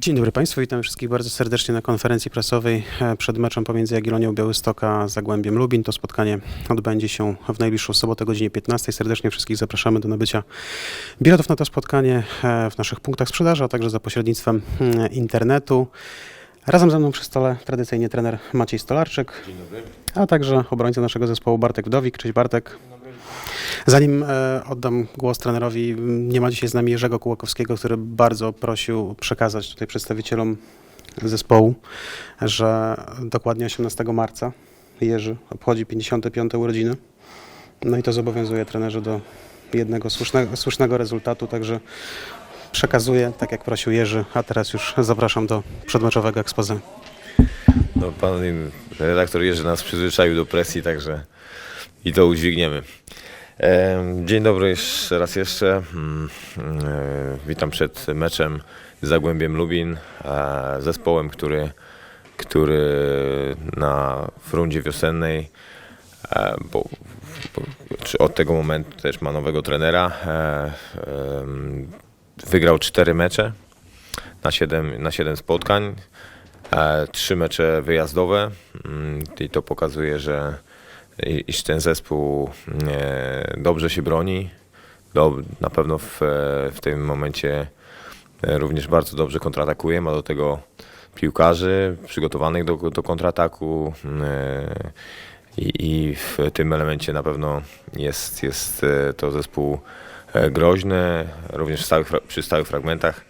Dzień dobry Państwu, witam wszystkich bardzo serdecznie na konferencji prasowej e, przed meczem pomiędzy Jagiellonią Białystoka a Zagłębiem Lubin. To spotkanie odbędzie się w najbliższą sobotę o godzinie 15. Serdecznie wszystkich zapraszamy do nabycia biletów na to spotkanie e, w naszych punktach sprzedaży, a także za pośrednictwem mm, internetu. Razem ze mną przy stole tradycyjnie trener Maciej Stolarczyk, a także obrońca naszego zespołu Bartek Wdowik. Cześć Bartek. Zanim e, oddam głos trenerowi, nie ma dzisiaj z nami Jerzego Kułakowskiego, który bardzo prosił przekazać tutaj przedstawicielom zespołu, że dokładnie 18 marca Jerzy obchodzi 55 urodziny. No i to zobowiązuje trenerzy do jednego słusznego, słusznego rezultatu, także przekazuję, tak jak prosił Jerzy, a teraz już zapraszam do przedmeczowego expose. No, pan redaktor Jerzy nas przyzwyczaił do presji, także i to udźwigniemy. Dzień dobry raz jeszcze. Mm, e, Witam przed meczem z Zagłębiem Lubin, zespołem, który, który na rundzie wiosennej, bo, bo od tego momentu też ma nowego trenera, e, wygrał cztery mecze na 7, na 7 spotkań. Trzy mecze wyjazdowe mm, i to pokazuje, że iż ten zespół e, dobrze się broni. Do, na pewno w, e, w tym momencie e, również bardzo dobrze kontratakuje. Ma do tego piłkarzy przygotowanych do, do kontrataku i, i w tym elemencie na pewno jest, jest to zespół groźny. Również stałych, przy stałych fragmentach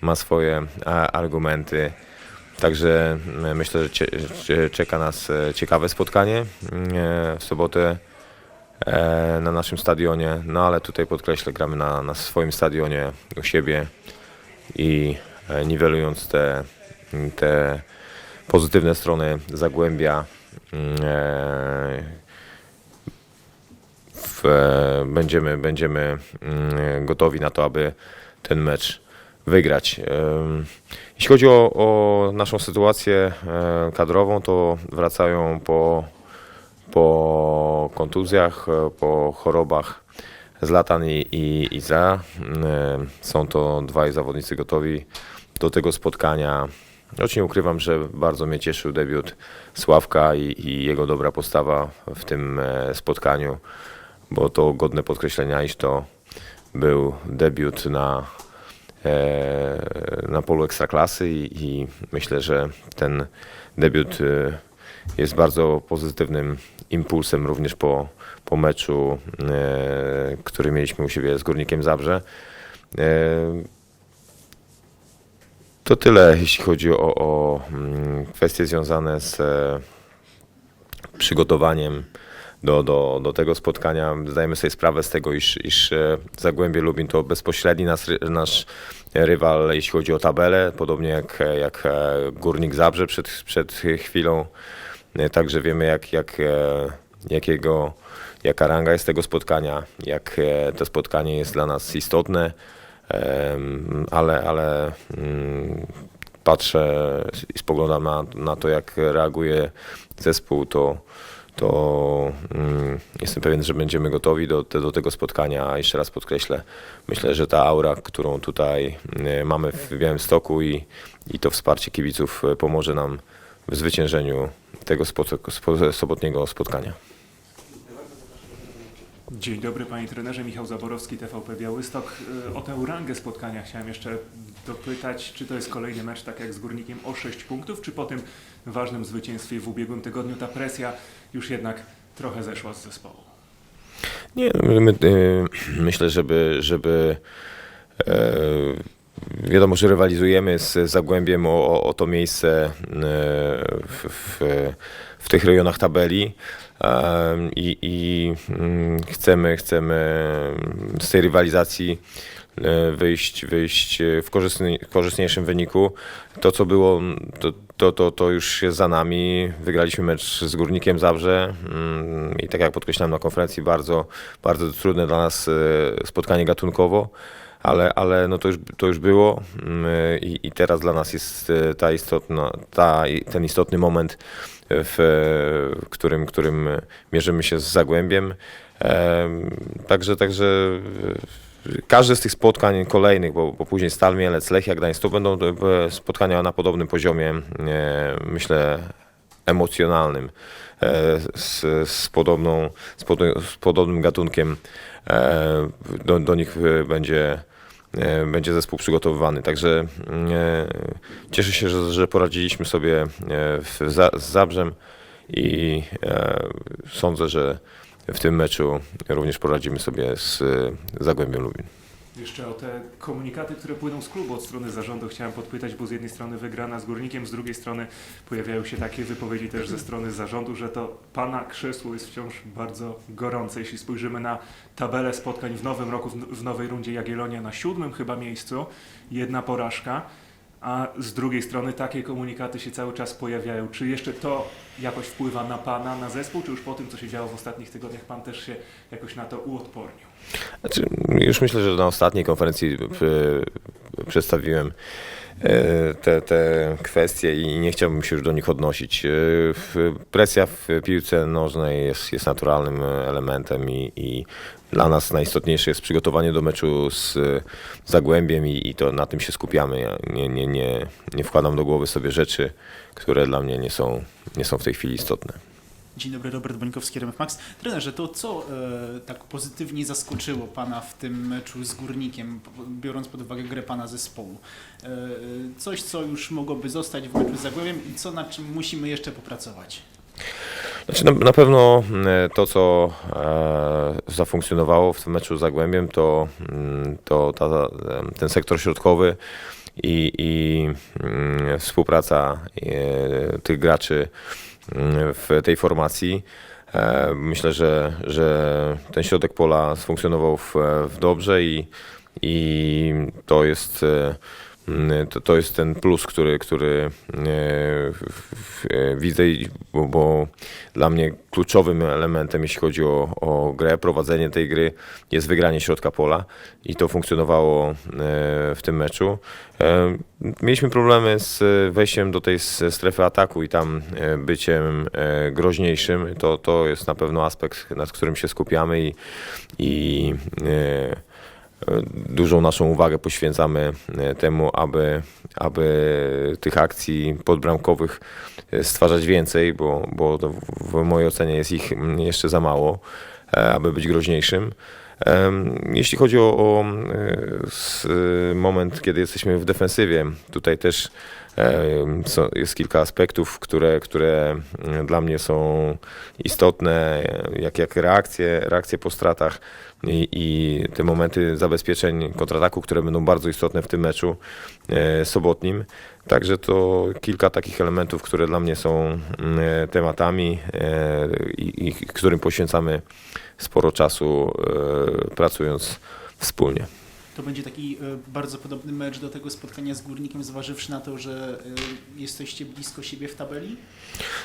ma swoje argumenty. Także mm, myślę, że czeka nas e, ciekawe spotkanie mm, e, w sobotę e, na naszym stadionie. No ale tutaj podkreślę, gramy na, na swoim stadionie u siebie i niwelując te, te pozytywne strony Zagłębia mm, w, będziemy, będziemy mm, gotowi na to, aby ten mecz wygrać. Jeśli chodzi o, o naszą sytuację e, kadrową, to wracają po, po kontuzjach, e, po chorobach Zlatan i, i Iza. E, Są to dwaj zawodnicy gotowi do tego spotkania. Choć nie ukrywam, że bardzo mnie cieszył debiut Sławka i, i jego dobra postawa w tym spotkaniu, bo to godne podkreślenia, iż to był debiut na, na polu ekstraklasy i, i myślę, że ten debiut e, jest bardzo pozytywnym impulsem również po, po meczu, e, który mieliśmy u siebie z Górnikiem Zabrze. E, to tyle, jeśli chodzi o, o mm, kwestie związane z e, przygotowaniem do, do, do tego spotkania. Zdajemy sobie sprawę z tego, iż, iż e, Zagłębie Lubin to bezpośredni nas, nasz rywal, jeśli chodzi o tabelę, podobnie jak, jak e, Górnik Zabrze przed, przed chwilą. E, Także wiemy, jak, jak, e, jakiego, jaka ranga jest tego spotkania, jak e, to spotkanie jest dla nas istotne, ale, ale mm, patrzę i spoglądam na, na to, jak reaguje zespół, to, to mm, jestem pewien, że będziemy gotowi do, do tego spotkania. Jeszcze raz podkreślę, myślę, że ta aura, którą tutaj y, mamy w Białymstoku i, i to wsparcie kibiców y, pomoże nam w zwyciężeniu tego sobotniego spotkania. Dzień dobry panie trenerze, Michał Zaborowski, TVP Białystok. E, O tę rangę spotkania chciałem jeszcze dopytać, czy to jest kolejny mecz tak jak z Górnikiem o 6 punktów, czy po tym ważnym zwycięstwie w ubiegłym tygodniu ta presja już jednak trochę zeszła z zespołu? Nie, my, y, myślę, żeby, żeby e, wiadomo, że rywalizujemy z Zagłębiem o, o, o to miejsce e, w, w, w tych rejonach tabeli i, i mm, chcemy, chcemy z tej rywalizacji wyjść, wyjść w korzystny, korzystniejszym wyniku. To, co było, to, to, to, to już jest za nami. Wygraliśmy mecz z Górnikiem Zabrze mm, i tak jak podkreślałem na konferencji, bardzo, bardzo trudne dla nas e, spotkanie gatunkowo. Ale, ale no to, już, to już było mm, i, i teraz dla nas jest e, ta istotna, ta, ten istotny moment, w w którym, którym mierzymy się z Zagłębiem. Em, Także, także każde z tych spotkań kolejnych, bo, bo później Stal Mielec, Lechia Gdańsk, to będą e, spotkania na podobnym poziomie, e, myślę, emocjonalnym, e, z, z, podobną, z, podo, z podobnym gatunkiem. Do, do nich będzie, będzie zespół przygotowywany. Także cieszę się, że, że poradziliśmy sobie w, za, z Zabrzem i sądzę, że w tym meczu również poradzimy sobie z e, Zagłębiem Lubin. Jeszcze o te komunikaty, które płyną z klubu od strony zarządu chciałem podpytać, bo z jednej strony wygrana z Górnikiem, z drugiej strony pojawiają się takie wypowiedzi też ze strony zarządu, że to pana krzesło jest wciąż bardzo gorące. Jeśli spojrzymy na tabelę spotkań w nowym roku, w nowej rundzie Jagiellonia na siódmym chyba miejscu, jedna porażka, a z drugiej strony takie komunikaty się cały czas pojawiają. Czy jeszcze to jakoś wpływa na pana, na zespół, czy już po tym, co się działo w ostatnich tygodniach, pan też się jakoś na to uodpornił? Znaczy, już myślę, że na ostatniej konferencji przy, przedstawiłem e, te, te kwestie i nie chciałbym się już do nich odnosić. E, Presja w piłce nożnej jest, jest naturalnym elementem i, i dla nas najistotniejsze jest przygotowanie do meczu z Zagłębiem i, i to na tym się skupiamy. Ja nie, nie, nie, nie wkładam do głowy sobie rzeczy, które dla mnie nie są, nie są w tej chwili istotne. Dzień dobry, Robert Bońkowski, RMF Max. Trenerze, to co e, tak pozytywnie zaskoczyło Pana w tym meczu z Górnikiem, biorąc pod uwagę grę Pana zespołu? E, e, coś, co już mogłoby zostać w meczu z Zagłębiem i co, nad czym musimy jeszcze popracować? Znaczy na, na pewno e, to, co e, zafunkcjonowało w tym meczu z Zagłębiem, to, mm, to ta, e, ten sektor środkowy i, i mm, współpraca tych graczy w tej formacji. E, myślę, że, że ten środek pola sfunkcjonował w, w dobrze i, i to jest. Mm, To, to jest ten plus, który, który e, e, widzę, bo, bo dla mnie kluczowym elementem, jeśli chodzi o, o grę, prowadzenie tej gry, jest wygranie środka pola i to funkcjonowało e, w tym meczu. Mieliśmy problemy z wejściem do tej strefy ataku i tam byciem groźniejszym. To, to jest na pewno aspekt, nad którym się skupiamy i, i dużą naszą uwagę poświęcamy e, temu, aby, aby tych akcji podbramkowych e, stwarzać więcej, bo, bo w- mojej ocenie jest ich jeszcze za mało, e, aby być groźniejszym. Jeśli chodzi o, o e, moment, kiedy jesteśmy w defensywie, tutaj też jest kilka aspektów, które, które mm, dla mnie są istotne, jak, jak reakcje, reakcje po stratach i, i te momenty zabezpieczeń kontrataku, które będą bardzo istotne w tym meczu e, sobotnim. Także to kilka takich elementów, które dla mnie są mm, tematami e, i, i którym poświęcamy sporo czasu e, pracując wspólnie. To będzie taki e, bardzo podobny mecz do tego spotkania z Górnikiem, zważywszy na to, że e, jesteście blisko siebie w tabeli?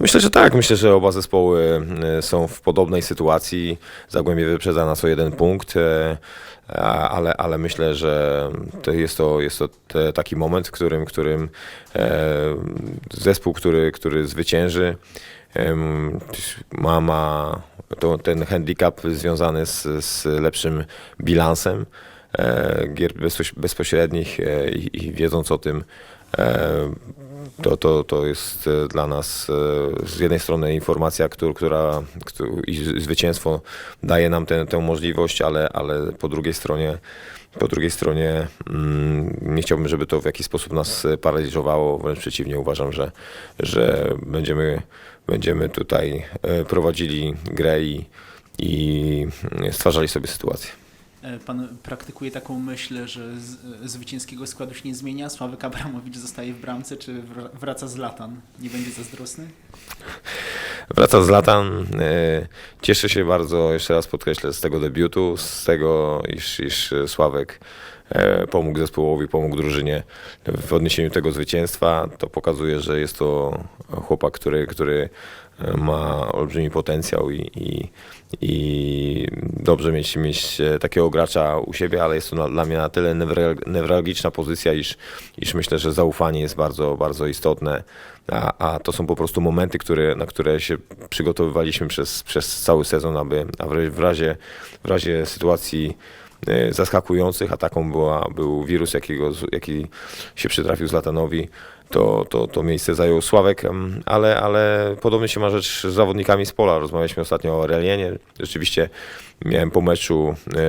Myślę, że tak. Myślę, że oba zespoły e, są w podobnej sytuacji. Zagłębie wyprzedza nas o jeden punkt, ale, ale myślę, że to jest to, jest to taki moment, w którym, którym zespół, który, który zwycięży, ma, ma to, ten handicap związany z, z lepszym bilansem gier bezpoś- bezpośrednich e, i, wiedząc o tym, e, to, to, to jest e, dla nas e, z jednej strony informacja, któr- która, któ- i zwycięstwo daje nam tę, tę możliwość, ale, ale po drugiej stronie po drugiej stronie mm, nie chciałbym, żeby to w jakiś sposób nas e, paraliżowało, wręcz przeciwnie, uważam, że, że będziemy, będziemy tutaj e, prowadzili grę i, i stwarzali sobie sytuację. E, Pan praktykuje taką myśl, że zwycięskiego składu się nie zmienia, Sławek Abramowicz zostaje w bramce, czy wra- wraca z Latan? Nie będzie zazdrosny? Wraca z latan. e, Cieszę się bardzo, jeszcze raz podkreślę, z tego debiutu, z tego, iż, iż Sławek e, pomógł zespołowi, pomógł drużynie w odniesieniu tego zwycięstwa. To pokazuje, że jest to chłopak, który, który ma olbrzymi potencjał i, i, i dobrze mieć, mieć e, takiego gracza u siebie, ale jest to dla mnie na tyle newral- newralgiczna pozycja, iż, iż myślę, że zaufanie jest bardzo, bardzo istotne. A, a to są po prostu momenty, które, na które się przygotowywaliśmy przez, przez cały sezon, aby, aby w, razie, w razie sytuacji zaskakujących, a taką była, był wirus, jakiego, jaki się przytrafił Zlatanowi. To, to, to miejsce zajął Sławek, ale, ale podobnie się ma rzecz z zawodnikami z pola. Rozmawialiśmy ostatnio o Relienie. Rzeczywiście miałem po meczu e,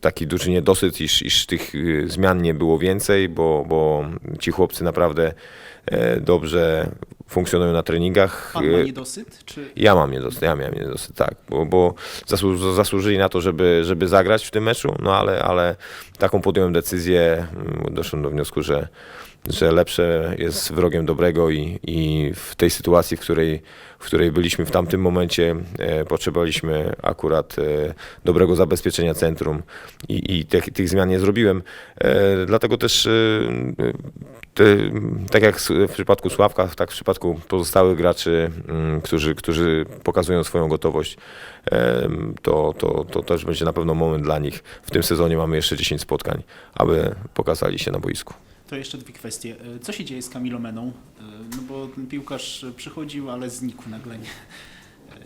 taki duży niedosyt, iż, iż tych e, zmian nie było więcej, bo, bo ci chłopcy naprawdę e, dobrze funkcjonują na treningach. Pan ma E, niedosyt? Czy... ja mam niedosyt, ja miałem niedosyt, tak, bo, bo zasłu- zasłużyli na to, żeby, żeby zagrać w tym meczu, no ale, ale taką podjąłem decyzję, mm, doszłem do wniosku, że, że lepsze jest wrogiem dobrego i, i w tej sytuacji, w której, w której byliśmy w tamtym momencie, e, potrzebowaliśmy akurat e, dobrego zabezpieczenia centrum i, i tych, tych zmian nie zrobiłem. E, dlatego też e, te, tak jak w przypadku Sławka, tak w przypadku pozostałych graczy, mm, którzy, którzy pokazują swoją gotowość, em, to, to, to też będzie na pewno moment dla nich. W tym sezonie mamy jeszcze 10 spotkań, aby pokazali się na boisku. To jeszcze dwie kwestie. E, Co się dzieje z Kamilomeną? E, No bo ten piłkarz przychodził, ale znikł nagle.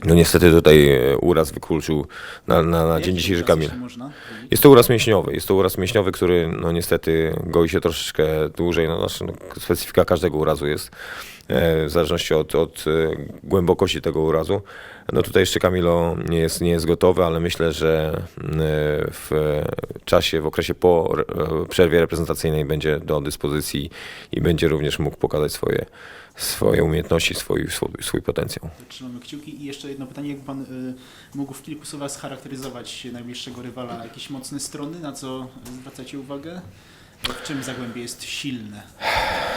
No niestety tutaj e, uraz wykulczył na, na, na dzień dzisiejszy Kamil. Jest to uraz mięśniowy. Jest to uraz mięśniowy, który no niestety goi się troszeczkę dłużej. No, znaczy, no, specyfika każdego urazu jest w zależności od, od e, głębokości tego urazu. No tutaj jeszcze Kamilo nie jest, nie jest gotowy, ale myślę, że e, w czasie, w okresie po e, przerwie reprezentacyjnej będzie do dyspozycji i będzie również mógł pokazać swoje, swoje umiejętności, swój, swój, swój potencjał. Trzymamy kciuki. I jeszcze jedno pytanie, jakby pan mógł w kilku słowach scharakteryzować najbliższego rywala, jakieś mocne strony, na co zwracacie uwagę? W czym Zagłębie jest silne?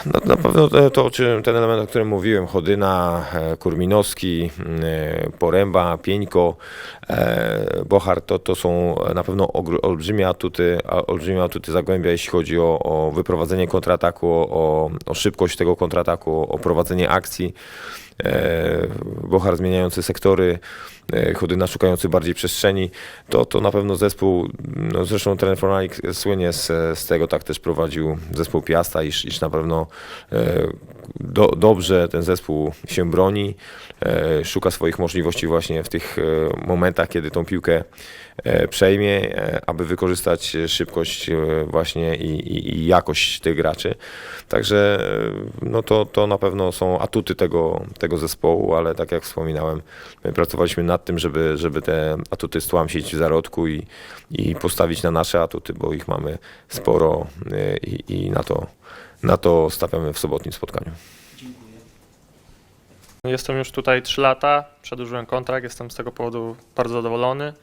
No, na pewno to, to, czym- ten element, o którym mówiłem, Chodyna, e, Kurminowski, e, Poręba, Pieńko, Bochar, to, to są na pewno olbrzymie atuty, olbrzymie atuty Zagłębia, jeśli chodzi o, o wyprowadzenie kontrataku, o, o szybkość tego kontrataku, o prowadzenie akcji. E, Bochar zmieniający sektory, e, Chodyna szukający bardziej przestrzeni, to, to na pewno zespół, no zresztą trener Fornalik słynie z, z tego, tak też prowadził zespół Piasta, iż, iż na pewno e, do, dobrze ten zespół się broni, e, szuka swoich możliwości właśnie w tych e, kiedy tą piłkę e, przejmie, e, aby wykorzystać szybkość e, właśnie i, i, i jakość tych graczy. Także no to, to na pewno są atuty tego, tego zespołu, ale tak jak wspominałem, my pracowaliśmy nad tym, żeby, żeby te atuty stłamsić w zarodku i, i postawić na nasze atuty, bo ich mamy sporo i, i na, to, na to stawiamy w sobotnim spotkaniu. Jestem już tutaj 3 lata, przedłużyłem kontrakt, jestem z tego powodu bardzo zadowolony.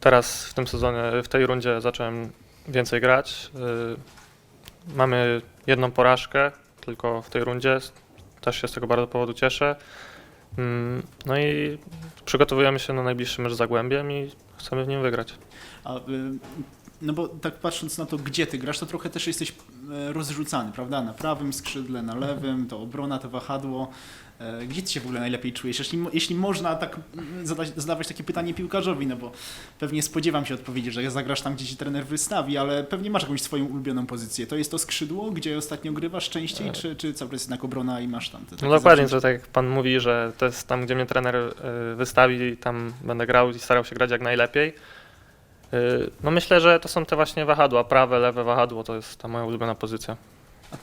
Teraz w tym sezonie, w tej rundzie zacząłem więcej grać. Y, Mamy jedną porażkę tylko w tej rundzie, też się z tego bardzo powodu cieszę. Mm, No i przygotowujemy się na najbliższy mecz z Zagłębiem i chcemy w nim wygrać. A, y, no bo tak patrząc na to, gdzie ty grasz, to trochę też jesteś e, rozrzucany, prawda? Na prawym skrzydle, na lewym, to obrona, to wahadło. E, Gdzie ty się w ogóle najlepiej czujesz? Jeśli, jeśli można tak mm, zadać, zadawać takie pytanie piłkarzowi, no bo pewnie spodziewam się odpowiedzi, że zagrasz tam, gdzie ci trener wystawi, ale pewnie masz jakąś swoją ulubioną pozycję. To jest to skrzydło, gdzie ostatnio grywasz częściej, czy, czy cały czas jednak obrona i masz tam te No dokładnie, zawzięcie? że tak jak pan mówi, że to jest tam, gdzie mnie trener y, wystawi, tam będę grał i starał się grać jak najlepiej. Y, No myślę, że to są te właśnie wahadła, prawe, lewe wahadło, to jest ta moja ulubiona pozycja.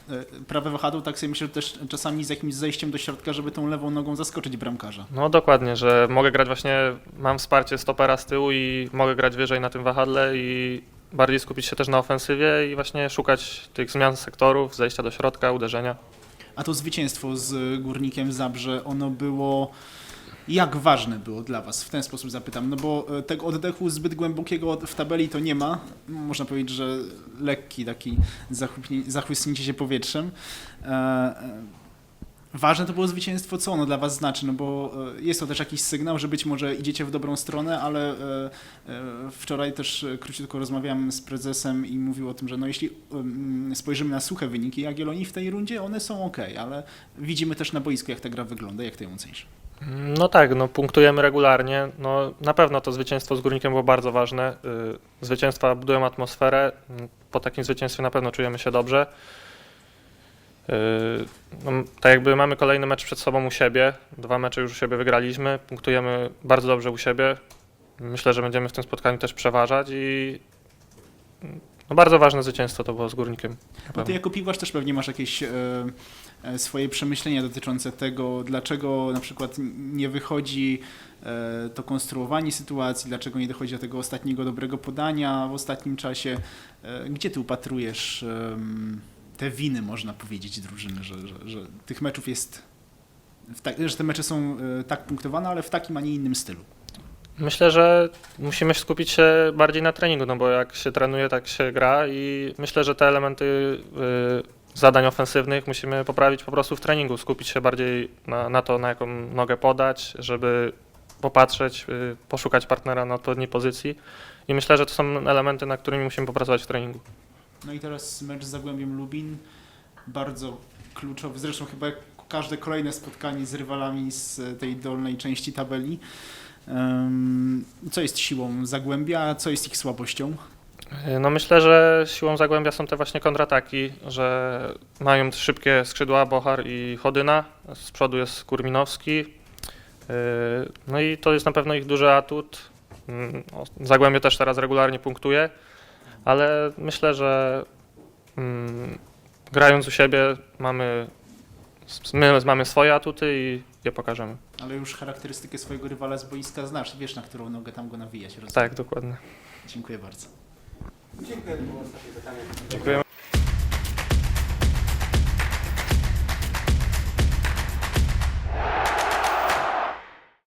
E, Prawe wahadło, tak sobie myślę, że też czasami z jakimś zejściem do środka, żeby tą lewą nogą zaskoczyć bramkarza. No dokładnie, że mogę grać właśnie, mam wsparcie stopera z tyłu i mogę grać wyżej na tym wahadle i bardziej skupić się też na ofensywie i właśnie szukać tych zmian sektorów, zejścia do środka, uderzenia. A to zwycięstwo z Górnikiem Zabrze, ono było... Jak ważne było dla Was? W ten sposób zapytam. No bo e, tego oddechu zbyt głębokiego w tabeli to nie ma. Można powiedzieć, że lekki taki zachłysnięcie się powietrzem. E, e, Ważne to było zwycięstwo, co ono dla Was znaczy, no bo jest to też jakiś sygnał, że być może idziecie w dobrą stronę, ale wczoraj też króciutko rozmawiałem z prezesem i mówił o tym, że no jeśli em, spojrzymy na suche wyniki Jagiellonii w tej rundzie, one są ok, ale widzimy też na boisku, jak ta gra wygląda, jak Ty ją ocenisz. No tak, no punktujemy regularnie. No na pewno to zwycięstwo z Górnikiem było bardzo ważne. Y, Zwycięstwa budują atmosferę. Y, Po takim zwycięstwie na pewno czujemy się dobrze. Y, No, tak jakby mamy kolejny mecz przed sobą u siebie. Dwa mecze już u siebie wygraliśmy. Punktujemy bardzo dobrze u siebie. Myślę, że będziemy w tym spotkaniu też przeważać i no bardzo ważne zwycięstwo to było z Górnikiem. na No ty jako piłkarz też pewnie masz jakieś e, swoje przemyślenia dotyczące tego, dlaczego na przykład nie wychodzi e, to konstruowanie sytuacji, dlaczego nie dochodzi do tego ostatniego dobrego podania w ostatnim czasie. E, gdzie ty upatrujesz te winy, można powiedzieć, drużyny, że, że, że tych meczów jest, że te mecze są e, tak punktowane, ale w takim, a nie innym stylu? Myślę, że musimy skupić się bardziej na treningu, no bo jak się trenuje, tak się gra i myślę, że te elementy y, zadań ofensywnych musimy poprawić po prostu w treningu, skupić się bardziej na, na to, na jaką nogę podać, żeby popatrzeć, y, poszukać partnera na odpowiedniej pozycji i myślę, że to są elementy, na którymi musimy popracować w treningu. No i teraz mecz z Zagłębiem Lubin, bardzo kluczowy, zresztą chyba każde kolejne spotkanie z rywalami z tej dolnej części tabeli. Co jest siłą Zagłębia, co jest ich słabością? Y, No myślę, że siłą Zagłębia są te właśnie kontrataki, że mają szybkie skrzydła Bochar i Chodyna, z przodu jest Kurminowski. Y, No i to jest na pewno ich duży atut. Mm, Zagłębie też teraz regularnie punktuje, ale myślę, że mm, grając u siebie mamy, my mamy swoje atuty i je pokażemy. Ale już charakterystykę swojego rywala z boiska znasz, wiesz na którą nogę tam go nawijać. Rozumiem. Tak, dokładnie. Dziękuję bardzo. Dziękuję, było ostatnie pytanie.